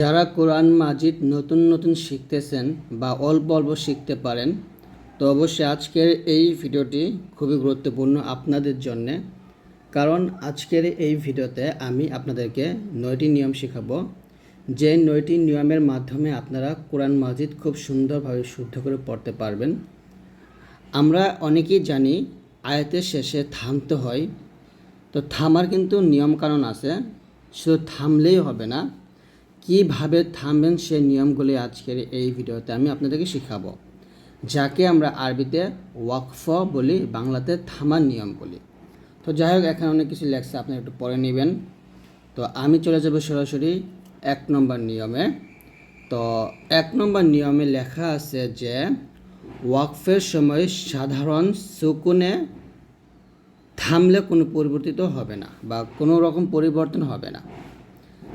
যারা কোরআন মাজিদ নতুন নতুন শিখতেছেন বা অল্প অল্প শিখতে পারেন, তো অবশ্যই আজকের এই ভিডিওটি খুবই গুরুত্বপূর্ণ আপনাদের জন্যে। কারণ আজকের এই ভিডিওতে আমি আপনাদেরকে নয়টি নিয়ম শেখাবো। যে নয়টি নিয়মের মাধ্যমে আপনারা কোরআন মাজিদ খুব সুন্দরভাবে শুদ্ধ করে পড়তে পারবেন। আমরা অনেকেই জানি আয়াতের শেষে থামতে হয়। তো থামার কিন্তু নিয়মকানুন আছে। শুধু থামলেই হবে না। কীভাবে থামবেন সেই নিয়মগুলি আজকের এই ভিডিওতে আমি আপনাদেরকে শেখাবো। যাকে আমরা আরবিতে ওয়াকফ বলি, বাংলাতে থামার নিয়ম বলি তো যাই হোক, এখানে অনেক কিছু লেখছে, আপনি একটু পরে নেবেন। তো আমি চলে যাব সরাসরি এক নম্বর নিয়মে। তো এক নম্বর নিয়মে লেখা আছে যে, ওয়াকফের সময় সাধারণ সুকুনে থামলে কোনো পরিবর্তিত হবে না বা কোনো রকম পরিবর্তন হবে না।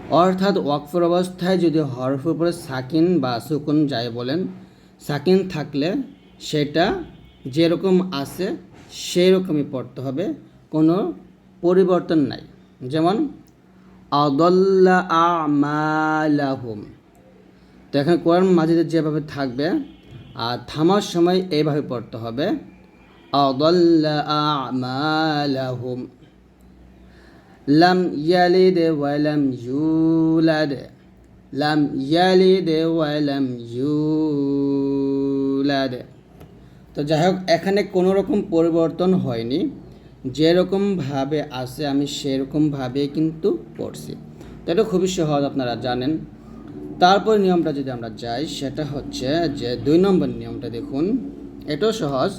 অর্থাৎ ওয়াকফের অবস্থায় যদি হরফের উপরে সাকিন বা সুকুন যায় বলেন, সাকিন থাকলে সেটা যেরকম আছে সেই রকমই পড়তে হবে, কোনো পরিবর্তন নাই। যেমন, আদল্লা আমালাহুম। তো এখানে কোরআন মাজিদে যেভাবে থাকবে, আর থামার সময় এইভাবে পড়তে হবে, আদল্লা আমালাহুম। লাম ইয়ালিদ ওয়ালাম ইউলাদ লাম ইয়ালিদ ওয়ালাম ইউলাদ তো যাই হোক এখানে কোনো রকম পরিবর্তন হয়নি। যেরকমভাবে আছে, আমি সেরকমভাবে কিন্তু পড়ছি। তো এটা খুবই সহজ আপনারা জানেন। তারপর নিয়মটা যদি আমরা যাই, সেটা হচ্ছে যে দুই নম্বর নিয়মটা দেখুন। এটাও সহজ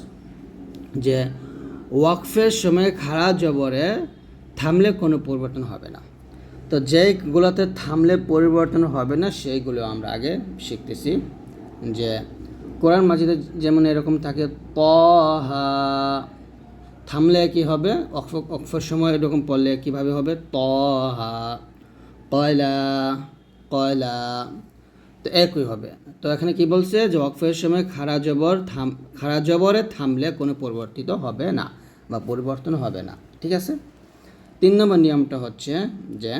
যে ওয়াকফের সময় খাড়া জবরে থামলে কোনো পরিবর্তন হবে না। তো যেইগুলোতে থামলে পরিবর্তন হবে না, সেইগুলো আমরা আগে শিখতেছি যে কোরআন মাজিদে যেমন এরকম থাকে ত হা থামলে কি হবে? অক্ফ অক্ফর সময় এরকম পড়লে কীভাবে হবে? ত হা কয়লা কয়লা তো একই হবে। তো এখানে কি বলছে? যে ওয়াকফের সময় খাড়া জবর থাম, খাড়া জবরে থামলে কোনো পরিবর্তিত হবে না বা পরিবর্তন হবে না। ঠিক আছে? তিন নম্বর নিয়মটা হচ্ছে যে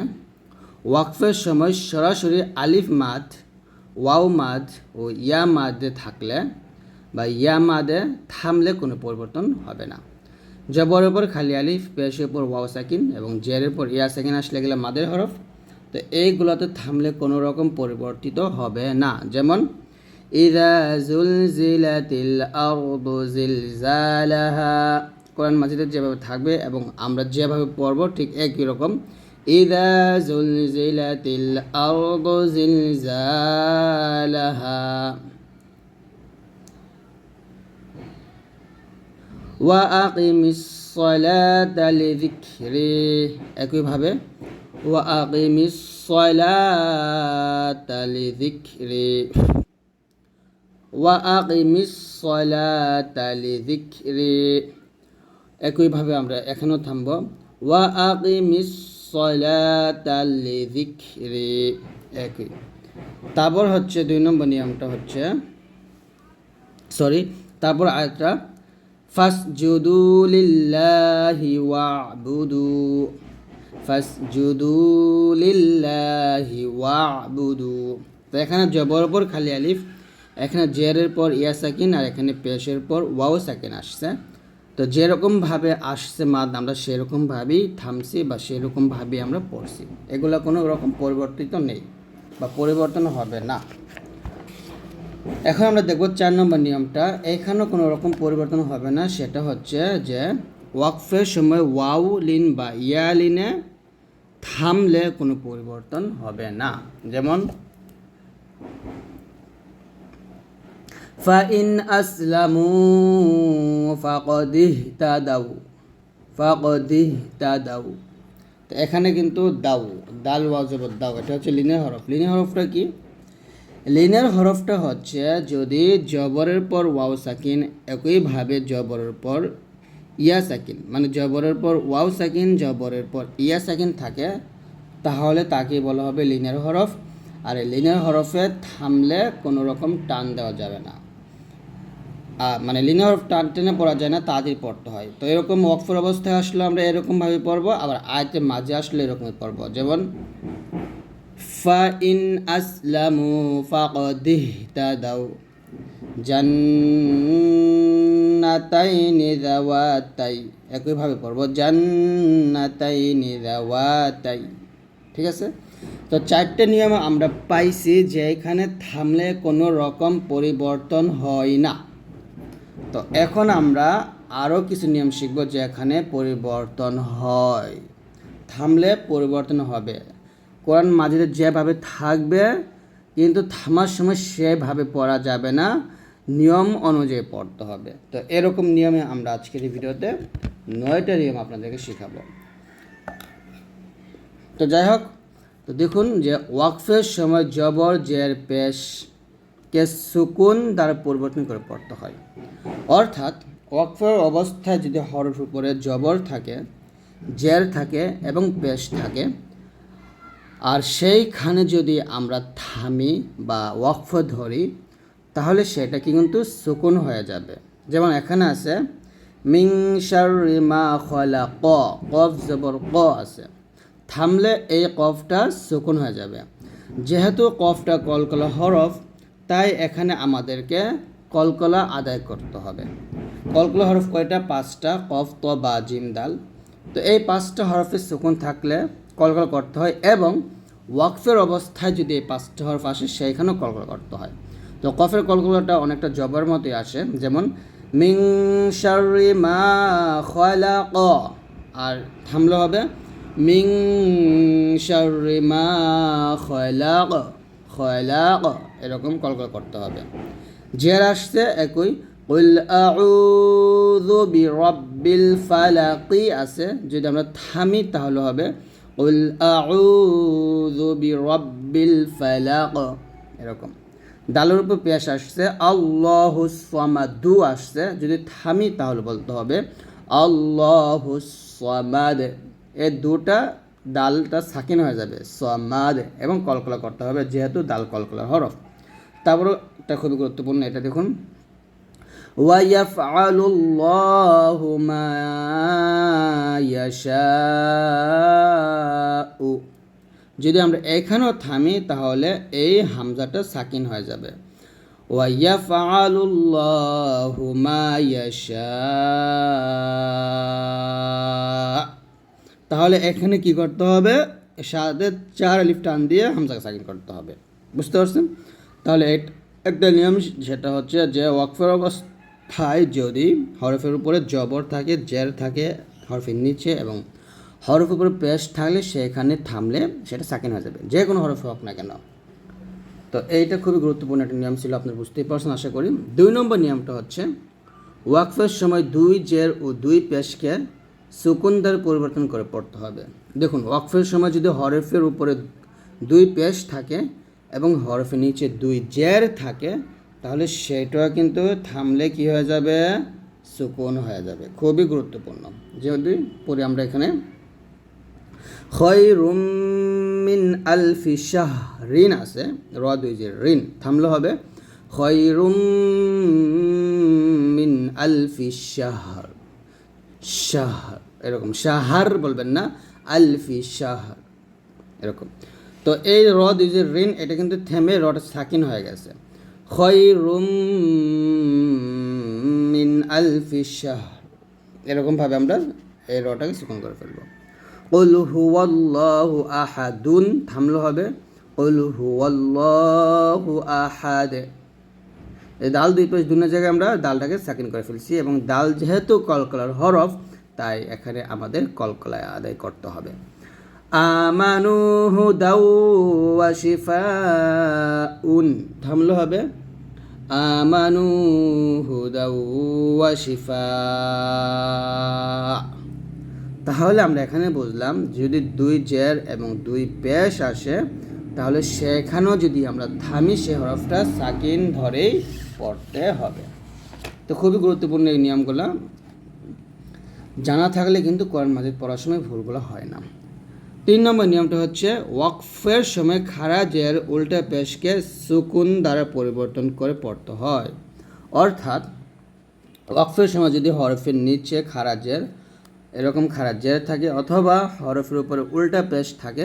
ওয়াকফের সময় সরাসরি আলিফ মাদ, ওয়াও মাদ ও ইয়া মাদে থাকলে বা ইয়া মাদে থামলে কোনো পরিবর্তন হবে না। জবরের উপর খালি আলিফ, পেশের উপর ওয়াও সাকিন এবং জেরের উপর ইয়া সাকিন আসলে গেলে মাদের হরফ। তো এইগুলোতে থামলে কোনো রকম পরিবর্তিত হবে না। যেমন, ইদা জুলজিলাতিল আরদু জিলজালাহা। কোরআন মাজিদে যেভাবে থাকবে এবং আমরা যেভাবে পড়ব, ঠিক একই রকম। একইভাবে, ওয়া আকিমিস সলাতা লিযিকরি। ওয়া আকিমিস সলাতা লিযিকরি। একইভাবে আমরা এখানেও থামব। ওয়া আকিমিস সলাতা লিযিকরি। একই। তারপর হচ্ছে দুই নম্বর নিয়মটা হচ্ছে, সরি, তারপর আরেকটা ফাসজুদু লিল্লাহি ওয়াবুদু। ফাসজুদু লিল্লাহি ওয়াবুদু। তো এখানে জবর পর খালি আলিফ, এখানে জেরের পর ইয়া সাকিন আর এখানে পেশের পর ওয়াও সাকিন আসছে। তো যেরকমভাবে আসছে মাদ, আমরা সেরকমভাবেই থামছি বা সেরকমভাবেই আমরা পড়ছি। এগুলো কোনো রকম পরিবর্তিত নেই বা পরিবর্তন হবে না। এখন আমরা দেখব চার নম্বর নিয়মটা। এখানেও কোনো রকম পরিবর্তন হবে না, সেটা হচ্ছে যে ওয়াকফের সময় ওয়াও লিন বা ইয়া লিনে থামলে কোনো পরিবর্তন হবে না। যেমন ফাইন আসলামু ফাকদিহ তাদাউ ফাকদিহ তাদাউ তো এখানে কিন্তু দাউ দাল, ওয়াজবত দাউ এটা হচ্ছে লিনের হরফ। লিনের হরফটা কি? লিনের হরফটা হচ্ছে যদি জবরের পর ওয়াও সাকিন একইভাবে জবরের পর ইয়া সাকিন মানে জবরের পর ওয়াও সাকিন, জবরের পর ইয়া সাকিন থাকে, তাহলে তাকে বলা হবে লিনের হরফ। আর লিনের হরফে থামলে কোনো রকম টান দেওয়া যাবে না। মানে লিনিয়ার টান টেনে পড়া যায় না, তাড়াতাড়ি পড়তে হয়। তো এরকম অক্ষর অবস্থায় আসলে আমরা এরকমভাবে পড়ব, আবার আয়তের মাঝে আসলে এরকমই পড়ব। যেমন, ফা ইন আসলামু ফাকদ ইহতাদাউ জান্নাতাইনি দাওয়াতাই একইভাবে পড়ব, জান্নাতাইনি দাওয়াতাই ঠিক আছে? তো চারটে নিয়ম আমরা পাইছি যে এখানে থামলে কোনো রকম পরিবর্তন হয় না। তো এখন আমরা আরও কিছু নিয়ম শিখব যে এখানে পরিবর্তন হয়। থামলে পরিবর্তন হবে। কোরআন মাজিদে যেভাবে থাকবে, কিন্তু থামার সময় সেভাবে পড়া যাবে না। নিয়ম অনুযায়ী পড়তে হবে। তো এরকম নিয়মে আমরা আজকের এই ভিডিওতে নয়টা নিয়ম আপনাদেরকে শেখাবো। তো যাই হোক, তো দেখুন যে ওয়াকফের সময় জবর, জের, পেশ কে সুকুন দ্বারা পরিবর্তন করে পড়তে হয়। অর্থাৎ ওয়াকফের অবস্থায় যদি হরফ উপরে জবর থাকে, জের থাকে এবং পেশ থাকে, আর সেইখানে যদি আমরা থামি বা ওয়াকফ ধরি, তাহলে সেটা কিন্তু সুকুন হয়ে যাবে। যেমন এখানে আছে মিং খলা ক, কফ জবর ক আছে। থামলে এই কফটা সুকুন হয়ে যাবে। যেহেতু কফটা কলকলা হরফ তাই এখানে আমাদেরকে কলকলা আদায় করতে হবে। কলকলা হরফ কয়টা? পাঁচটা। কফ, ত, বা, জিম, দাল। তো এই পাঁচটা হরফে সুকুন থাকলে কলকলা করতে হয় এবং ওয়াকফের অবস্থায় যদি এই পাঁচটা হরফ আসে, সেইখানেও কলকলা করতে হয়। তো কফের কলকলাটা অনেকটা জবর মতোই আসে। যেমন, মিং শারি মা খয়লা ক আর থামলে হবে, মিং শারি মা খয়লা ক খয়লা ক এরকম কলকলা করতে হবে। জের আসছে, একই উল আউযু বিরাব্বিল ফালাকি আছে, যদি আমরা থামি তাহলে হবে উল আউযু বিরাব্বিল ফালাক এরকম। দালের উপর পেশ আসছে আল্লাহু সামাদু আসছে, যদি থামি তাহলে বলতে হবে আল্লাহু সামাদ এই দুটা ডালটা সাকিন হয়ে যাবে সামাদ এবং কলকলা করতে হবে যেহেতু ডাল কলকলা হরফ তারপর এটা খুবই গুরুত্বপূর্ণ এটা দেখুন ويفعل الله ما يشاء যদি আমরা এখানেও থামি তাহলে এই হামজাটা সাকিন হয়ে যাবে ওয়াইয়াফআলুল্লাহু মা ইয়াশা তাহলে এখানে কি করতে হবে? সাথে চার আলিফ টান দিয়ে হামজাকে সাকিন করতে হবে। বুঝতে পারছেন? তাহলে একটা নিয়ম সেটা হচ্ছে যে ওয়াকফের অবস্থায় যদি হরফের উপরে জবর থাকে, জের থাকে হরফের নিচে এবং হরফের উপরে পেশ থাকলে সেখানে থামলে সেটা সাকিন হয়ে যাবে। যে কোনো হরফ হোক না কেন। তো এইটা খুবই গুরুত্বপূর্ণ একটা নিয়ম ছিল, আপনার বুঝতেই পারছেন, আশা করি। দুই নম্বর নিয়মটা হচ্ছে, ওয়াকফের সময় দুই জের ও দুই পেশকে সুকুন্দার পরিবর্তন করে পড়তে হবে। দেখুন, ওয়াকফের সময় যদি হরফের উপরে দুই পেশ থাকে এবং হরফের নিচে দুই জের থাকে, তাহলে সেটা কিন্তু থামলে কি হয়ে যাবে? সুকুন হয়ে যাবে। খুবই গুরুত্বপূর্ণ। যদি পড়ি আমরা এখানে। খয়রুম মিন আলফি শাহরিন আছে, র দুই যে ঋণ, থামলে হবে। খয়রুম মিন আলফি শাহর। শাহর এরকম শাহার বলবেন না আলফি শাহর এরকম তো এই র দুই যে ঋণ এটা কিন্তু থেমে রটা সাকিন হয়ে গেছে খয়রুম মিন আলফি শাহর এরকমভাবে আমরা এই রটাকে সুকুন করে ফেলবো قل هو الله أحد থামলো হবে قل هو الله أحد এই দাল দুই পাশ দুনো জায়গায় আমরা দালটাকে সাকিন করে ফেলছি এবং দাল যেহেতু কলকলার হরফ, তাই এখানে আমাদের কলকলায় আদায় করতে হবে। আমানু হুদাউ শিফাউন, থামলো হবে। আমানু হুদাউ তাহলে আমরা এখানে বুঝলাম যদি দুই জের এবং দুই পেশ আসে, তাহলে সেখানেও যদি আমরা থামি সে হরফটা সাকিন ধরেই পড়তে হবে। তো খুবই গুরুত্বপূর্ণ এই নিয়মগুলো। জানা থাকলে কিন্তু কোরআন মাজিদ পড়ার সময় ভুলগুলো হয় না। তিন নম্বর নিয়মটা হচ্ছে, ওয়াকফের সময় খাড়া জের উল্টা পেশকে সুকুন দ্বারা পরিবর্তন করে পড়তে হয়। অর্থাৎ, ওয়াকফের সময় যদি হরফের নিচে খাড়া জের এরকম খাড়া জের থাকে, অথবা হরফের উপরে উল্টা পেশ থাকে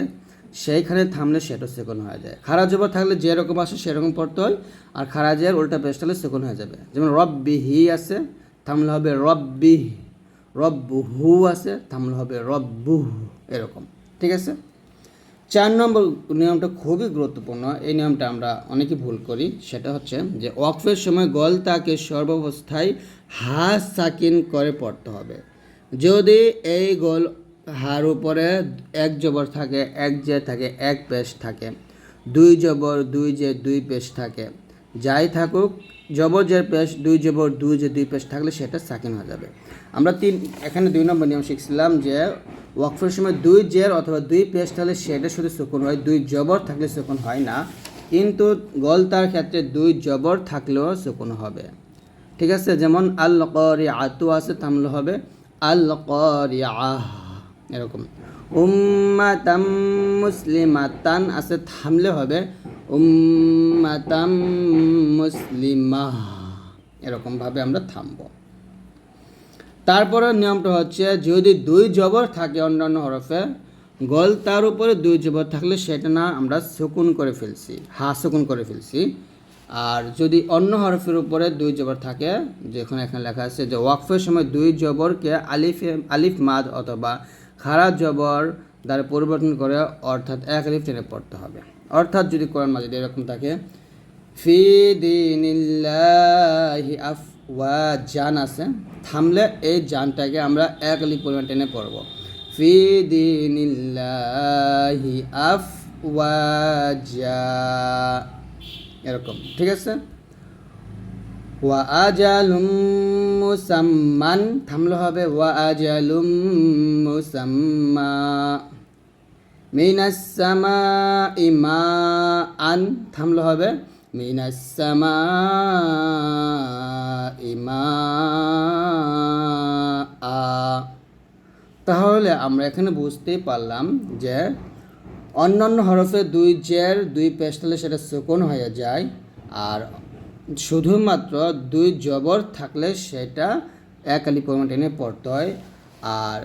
সেইখানে থামলে সেটা সেকন হয়ে যায়। খারা জবর থাকলে যেরকম আসে সেরকম পড়তে হয়, আর খারা জের উল্টা পেশ থাকলে সেকন হয়ে যাবে। যেমন রব্বি হি আছে থামলে হবে রব্বি রব্বু হু আছে থামলে হবে রব্বু এরকম। ঠিক আছে? চার নম্বর নিয়মটা খুবই গুরুত্বপূর্ণ। এই নিয়মটা আমরা অনেকে ভুল করি। সেটা হচ্ছে যে ওয়াকফের সময় গল তাকে সর্বাবস্থায় হাস সাকিন করে পড়তে হবে। যদি এই গোল হার উপরে এক জবর থাকে, এক জে থাকে, এক পেশ থাকে। দুই জবর, দুই জে দুই পেশ থাকে। যাই থাকুক, জবর জের পেশ, দুই জবর, দুই যে দুই পেশ থাকলে সেটা সাকিন হয়ে যাবে। আমরা তিন, এখানে দুই নম্বর নিয়ম শিখছিলাম যে ওয়াকফের সময় দুই জের অথবা দুই পেশ থাকলে সেটা শুধু সুকুন হয়, দুই জবর থাকলে সুকুন হয় না। কিন্তু গলতার ক্ষেত্রে দুই জবর থাকলেও সুকুন হবে। ঠিক আছে? যেমন আল আতু আছে থামলে হবে। আল আহ এরকম। উম্মাতাম মুসলিমাতান, আছে থামলে হবে। উম্মাতাম মুসলিমা, এরকমভাবে আমরা থামবো। তারপরে নিয়মটা হচ্ছে, যদি দুই জবর থাকে অন্যান্য হরফে, গল তার উপরে দুই জবর থাকলে সেটা না আমরা সুকুন করে ফেলছি, হা সুকুন করে ফেলছি। আর যদি অন্য হরফের উপরে দুই জবর থাকে, যেখানে এখানে লেখা আছে যে ওয়াকফের সময় দুই জবরকে আলিফ আলিফ মাদ অথবা খারা জবর দ্বারা পরিবর্তন করে অর্থাৎ এক আলিফ টেনে পড়তে হবে। অর্থাৎ যদি কোরআন মাজিদ এরকম থাকে, ফি দিনিল্লাহি আফওয়া জান আছে, থামলে এই জানটাকে আমরা এক আলিফ পরিমাণ টেনে পড়ব। ফি দিনিল্লাহি আফওয়াজা, এরকম, ঠিক আছে? ওয়া আজালুম মুসাম্মান। থামলে হবে ওয়া আজালুম মুসাম্মা। মিনাস সামাই মাআন। থামলে হবে মিনাস সামাই মাআ। তাহলে আমরা এখানে বুঝতেই পারলাম যে অন্যান্য হরফে দুই জের, দুই পেস্টালে সেটা সুকুন হয়ে যায়। আর শুধুমাত্র দুই জবর থাকলে সেটা এক আলি পরিমাণ টেনে পড়তে হয়। আর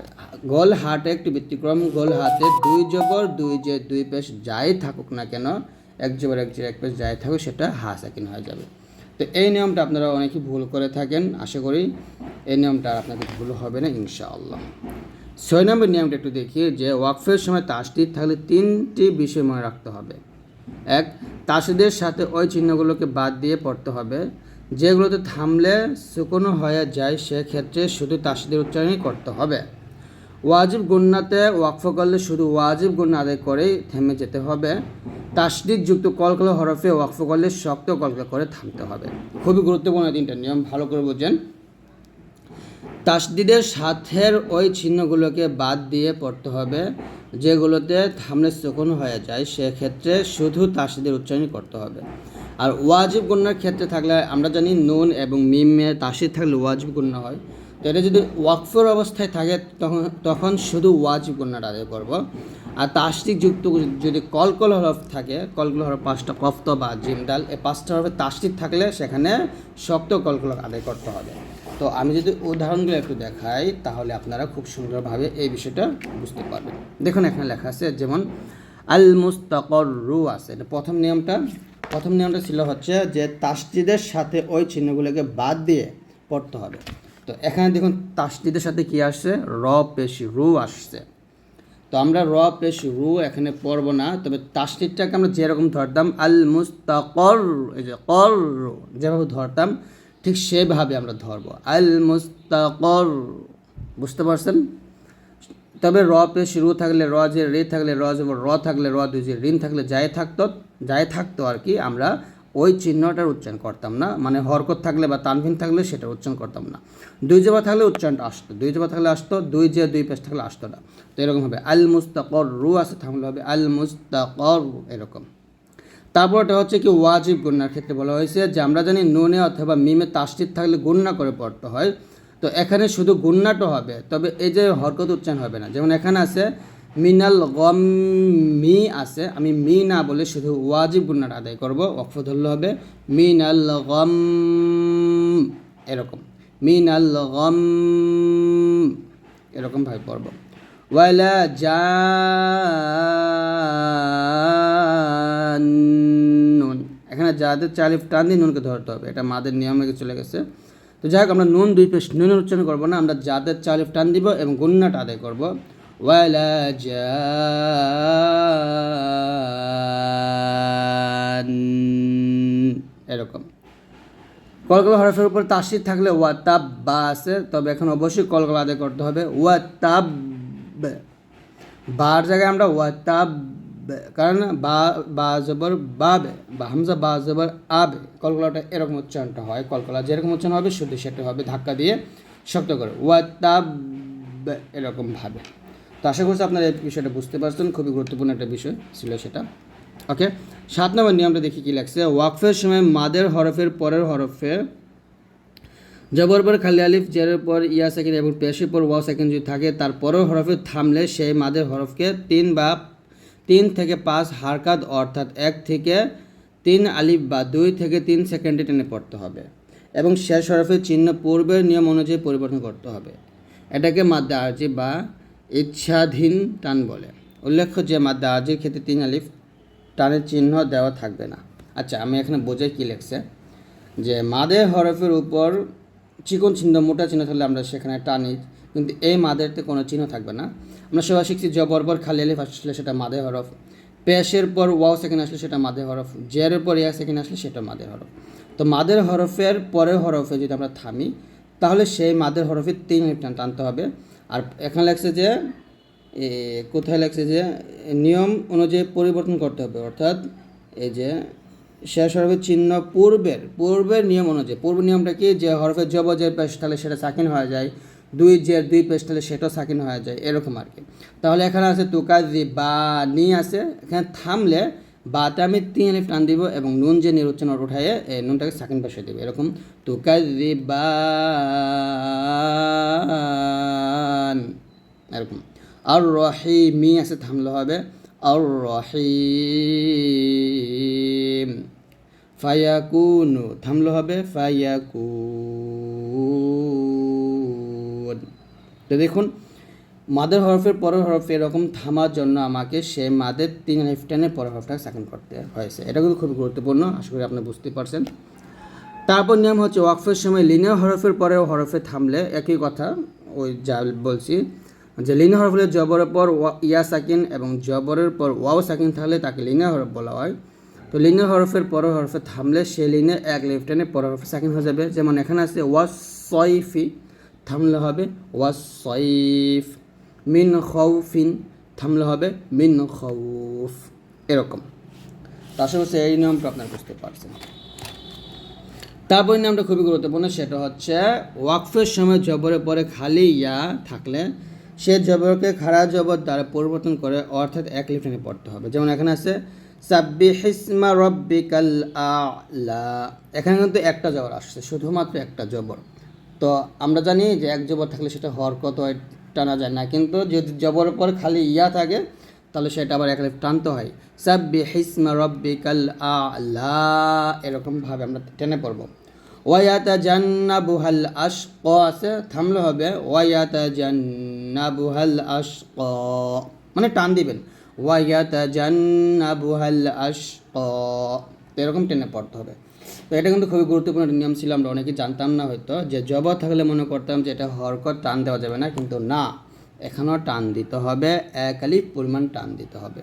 গোল হাটে একটি ব্যতিক্রম, গোল হাতে দুই জবর, দুই যে দুই পেশ যাই থাকুক না কেন, এক জবর, এক এক পেশ যাই থাকুক, সেটা হা সাকিন হয়ে যাবে। তো এই নিয়মটা আপনারা অনেকেই ভুল করে থাকেন, আশা করি এই নিয়মটা আর আপনাদের ভুল হবে না, ইনশাআল্লাহ। ছয় নম্বর নিয়মটা একটু দেখি যে ওয়াকফের সময় তাসদিদ থাকলে তিনটি বিষয় মনে রাখতে হবে। এক তাসদিদের সাথে ওই চিহ্নগুলোকে বাদ দিয়ে পড়তে হবে। যেগুলোতে থামলে শুকনো হয়ে যায়, সেক্ষেত্রে শুধু তাসদিদের উচ্চারণই করতে হবে। ওয়াজিব গুন্নাতে ওয়াকফ করলে শুধু ওয়াজিব গুন্না আদায় করেই থেমে যেতে হবে। তাসদিদ যুক্ত কলকলা হরফে ওয়াকফ করলে শক্ত কলকলা করে থামতে হবে। খুবই গুরুত্বপূর্ণ তিনটা নিয়ম, ভালো করে বুঝেন। তাসদিদের সাথের ওই চিহ্নগুলোকে বাদ দিয়ে পড়তে হবে, যেগুলোতে থামলে সুকুন হয়ে যায়। সেক্ষেত্রে শুধু তাসদিদের উচ্চারণ করতে হবে। আর ওয়াজিব গুন্নার ক্ষেত্রে থাকলে আমরা জানি নুন এবং মিমে তাসিদ থাকলে ওয়াজিব গুন্না হয়। তো এটা যদি ওয়াকফর অবস্থায় থাকে, তখন তখন শুধু ওয়াজিব গুন্নাটা আদায় করব। আর তাসদিক যুক্ত যদি কলকল হরফ থাকে, কলকল হরফ পাঁচটা কফত বা জিমদাল এই পাঁচটা হরফে তাসদিক থাকলে সেখানে শক্ত কলকল আদায় করতে হবে। তো আমি যদি উদাহরণগুলো একটু দেখাই, তাহলে আপনারা খুব সুন্দরভাবে এই বিষয়টা বুঝতে পারবেন। দেখুন, এখানে লেখা আছে যেমন আল মুস্তাকর রু আছে। এটা প্রথম নিয়মটা। প্রথম নিয়মটা ছিল হচ্ছে যে, তাসজিদের সাথে ওই চিহ্নগুলোকে বাদ দিয়ে পড়তে হবে। তো এখানে দেখুন, তাসজিদের সাথে কি আসছে? র পেশি রু আসছে। তো আমরা র পেশ রু এখানে পড়ব না, তবে তাসটিরটাকে আমরা যেরকম ধরতাম আল মুস্তাকর এই যে কর রু যেভাবে ধরতাম ঠিক সেভাবে আমরা ধরবো। আল মুস্তাকর বুঝতে পারছেন? তবে র পেশ রু থাকলে র, যে রে থাকলে র, যে র থাকলে র, দুই যে ঋণ থাকলে যাই থাকতো যাই থাকতো আর কি, আমরা ওই চিহ্নটার উচ্চারণ করতাম না। মানে হরকত থাকলে বা তানভিন থাকলে সেটা উচ্চারণ করতাম না। দুই জবা থাকলে উচ্চারণটা আসতো। দুই জবা থাকলে আসতো, দুই যে দুই পেশ থাকলে আসতো না। তো এরকম হবে। আল মুস্তাকর রু আসে থাকলে হবে আল মুস্তাকর এরকম। তারপরটা হচ্ছে কি ওয়াজিব গুন্নার ক্ষেত্রে বলা হয়েছে যে আমরা জানি নুনে অথবা মিমে তাসটির থাকলে গুন্না করে পড়তে হয়। তো এখানে শুধু গুন্নাটা হবে, তবে এই যে হরকত উচ্চারণ হবে না। যেমন এখানে আছে, মিনাল গম মি আছে, আমি মি না বলে শুধু ওয়াজিব গুন্নাটা আদায় করব অক্ষ ধরলে হবে, মিনাল গম, এরকম, মিনাল গম, এরকমভাবে পড়ব। ওয়ালা জান্নুন এখানে যাদের চালিফ টান দিয়ে নুনকে ধরতে হবে। এটা মাদের নিয়মে চলে গেছে। তো যাই হোক, আমরা নুন দুই পেশ নুনের উচ্চারণ করব না। আমরা যাদের চালিফ টান দিব এবং গুন্নাটা আদায় করব। ওয়ালা এরকম। কলকলা হরফের উপর তাসির থাকলে ওয়াতাব বা আছে। তবে এখন অবশ্যই কলকলা আদায় করতে হবে। ওয়াতাব বার জায়গায় আমরা ওয়া ওয়াতাব কারণ বা বা জবর বাবে, বা হামজা বা জবর আবে, কলকলাটা এরকম উচ্চারণটা হয়, কলকলা যেরকম উচ্চারণ হবে শুধু সেটা হবে, ধাক্কা দিয়ে শক্ত করে ওয়াতাব এরকম ভাবে। তো আশা করছি আপনারা এই বিষয়টা বুঝতে পারছেন, খুবই গুরুত্বপূর্ণ একটা বিষয় ছিল সেটা। ওকে, সাত নম্বর নিয়মটা দেখি কী লাগছে ওয়াকফের সময় মাদের হরফের পরের হরফে জবর পর খালি আলিফ, জেরের পর ইয়া সেকেন্ড এবং পেশের পর ওয়া সেকেন্ড যদি থাকে তারপরেও হরফে থামলে সেই মাদের হরফকে তিন বা তিন থেকে পাঁচ হারকাত, অর্থাৎ এক থেকে তিন আলিফ বা দুই থেকে তিন সেকেন্ডে টেনে পড়তে হবে। এবং শেষ হরফের চিহ্ন পূর্বের নিয়ম অনুযায়ী পরিবর্তন করতে হবে। এটাকে মাদ্দা আরজি বা ইচ্ছাধীন টান বলে। উল্লেখ্য যে, মাদ্দা আরজির ক্ষেত্রে তিন আলিফ টানের চিহ্ন দেওয়া থাকবে না। আচ্ছা আমি এখানে বোঝাই কী লেখছে? যে মাদের হরফের উপর চিকন চিহ্ন, মোটা চিহ্ন থাকলে আমরা সেখানে টানি, কিন্তু এই মাদেরতে কোনো চিহ্ন থাকবে না। আমরা সবাই শিখছি জ বরবর খালি আলিফ আসলে সেটা মাদে হরফ, পেশের পর ওয়াও সেকেন্ড আসলে সেটা মাদের হরফ, জেরের পর ইয়া সেকেন্ড আসলে সেটা মাদের হরফ। তো মাদের হরফের পরের হরফে যদি আমরা থামি, তাহলে সেই মাদের হরফে তিন টান টানতে হবে। আর এখানে লেখছে যে কোথায় লেখছে যে, নিয়ম অনুযায়ী পরিবর্তন করতে হবে। অর্থাৎ এই যে, শেষ হরফের চিহ্ন পূর্বের পূর্বের নিয়ম অনুযায়ী, পূর্ব নিয়মটা কি? যে হরফের জব যে পেশ, তাহলে সেটা সাকিন হয়ে যায়। দুই জের দুই পেশ তাহলে সেটাও সাকিন হয়ে যায়, এরকম আর কি। তাহলে এখানে আছে তুকাজি বা নি আছে, এখানে থামলে বাতে আমি তিন আলিফ টান দিব এবং নুন যে নিরুচ্চন উঠাইয়ে এই নুনটাকে সাকিন পাশে দেবে, এরকম। তুকাজি বা এরকম। আর রহিমি আছে, থামলে হবে। আর রহিম ফায়াকুনু, থামলে হবে, ফায়াকুন। তো দেখুন, মাদের হরফের পরের হরফ এরকম থামার জন্য আমাকে সে মাদের তিন আলিফ টেনে পরের হরফটা সাকিন করতে হয়েছে। এটা কিন্তু খুবই গুরুত্বপূর্ণ, আশা করি আপনি বুঝতে পারছেন। তারপর নিয়ম হচ্ছে ওয়াকফের সময় লিনিয়ার হরফের পরেও হরফে থামলে একই কথা, ওই যা বলছি, যে লিনিয়ার হরফ হলে জবরের পর ওয়া- ইয়া সাকিন এবং জবরের পর ওয়াও সাকিন থাকলে তাকে লিনিয়ার হরফ বলা হয়। তো লিনিয়ার হরফের পরের হরফে থামলে সে লিনে এক লেফটেনে পরের হরফে সাকিন হয়ে যাবে। যেমন এখানে আছে ওয়াস সয়ফি থামলে হবে ওয়াস সয়ফ মিন খৌফিন থামলে হবে মিন খৌফ এরকম। আশা করছি এই নিয়মটা আপনারা বুঝতে পারছেন। তারপর নামটা খুবই গুরুত্বপূর্ণ, সেটা হচ্ছে ওয়াকফের সময় জবরের পরে খালি ইয়া থাকলে সে জবরকে খাড়া জবর দ্বারা পরিবর্তন করে অর্থাৎ এক লিফটেনে পড়তে হবে। যেমন এখানে আছে সাব্বি হিসমা রব্বিকাল আলা। এখানে কিন্তু একটা জবর আসছে, শুধুমাত্র একটা জবর। তো আমরা জানি যে এক জবর থাকলে সেটা হরকত হয় টানা যায় না। কিন্তু যদি জবর পর খালি ইয়া থাকে, তাহলে সেটা আবার এক টানতে হয়। সাব্বি হিসমা রব্বিকাল আলা। এরকমভাবে আমরা টেনে পড়ব। ওয়ায়াতা জান্নাবুহাল আশক আছে থামলে হবে ওয়ায়াতা জান্নাবুহাল আশক। মানে টান দিবেন। ওয়ায়াতা জান্নাবুহাল আশক। এরকম টেনে পড়তে হবে। তো এটা কিন্তু খুবই গুরুত্বপূর্ণ একটা নিয়ম ছিল, আমরা অনেকে জানতাম না হয়তো, যে জবর থাকলে মনে করতাম যে এটা হরকত টান দেওয়া যাবে না, কিন্তু না, এখানেও টান দিতে হবে এক আলিফ পরিমাণ টান দিতে হবে।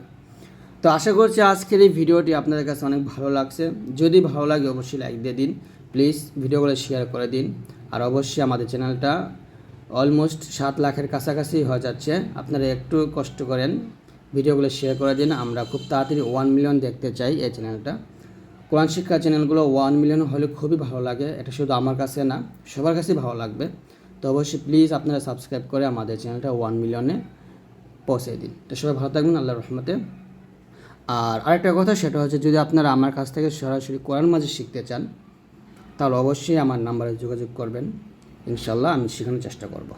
তো আশা করছি আজকের এই ভিডিওটি আপনাদের কাছে অনেক ভালো লাগছে, যদি ভালো লাগে অবশ্যই লাইক দিয়ে দিন প্লিজ ভিডিওগুলো শেয়ার করে দিন, আর অবশ্যই আমাদের চ্যানেলটা অলমোস্ট সাত লাখের কাছাকাছি হয়ে যাচ্ছে, আপনারা একটু কষ্ট করেন, ভিডিওগুলো শেয়ার করে দিন, আমরা খুব তাড়াতাড়ি ওয়ান মিলিয়ন দেখতে চাই এই চ্যানেলটা। কোরআন শিক্ষা চ্যানেলগুলো ওয়ান মিলিয়ন হলে খুবই ভালো লাগে। এটা শুধু আমার কাছে না, সবার কাছেই ভালো লাগবে। তো অবশ্যই প্লিজ আপনারা সাবস্ক্রাইব করে আমাদের চ্যানেলটা ওয়ান মিলিয়নে পৌঁছে দিন। তো সবাই ভালো থাকবেন আল্লাহ রহমতে। আর আরেকটা কথা সেটা হচ্ছে, যদি আপনারা আমার কাছ থেকে সরাসরি কোরআন মাঝে শিখতে চান, তাহলে অবশ্যই আমার নাম্বারে যোগাযোগ করবেন। ইনশাল্লাহ আমি শেখানোর চেষ্টা করব।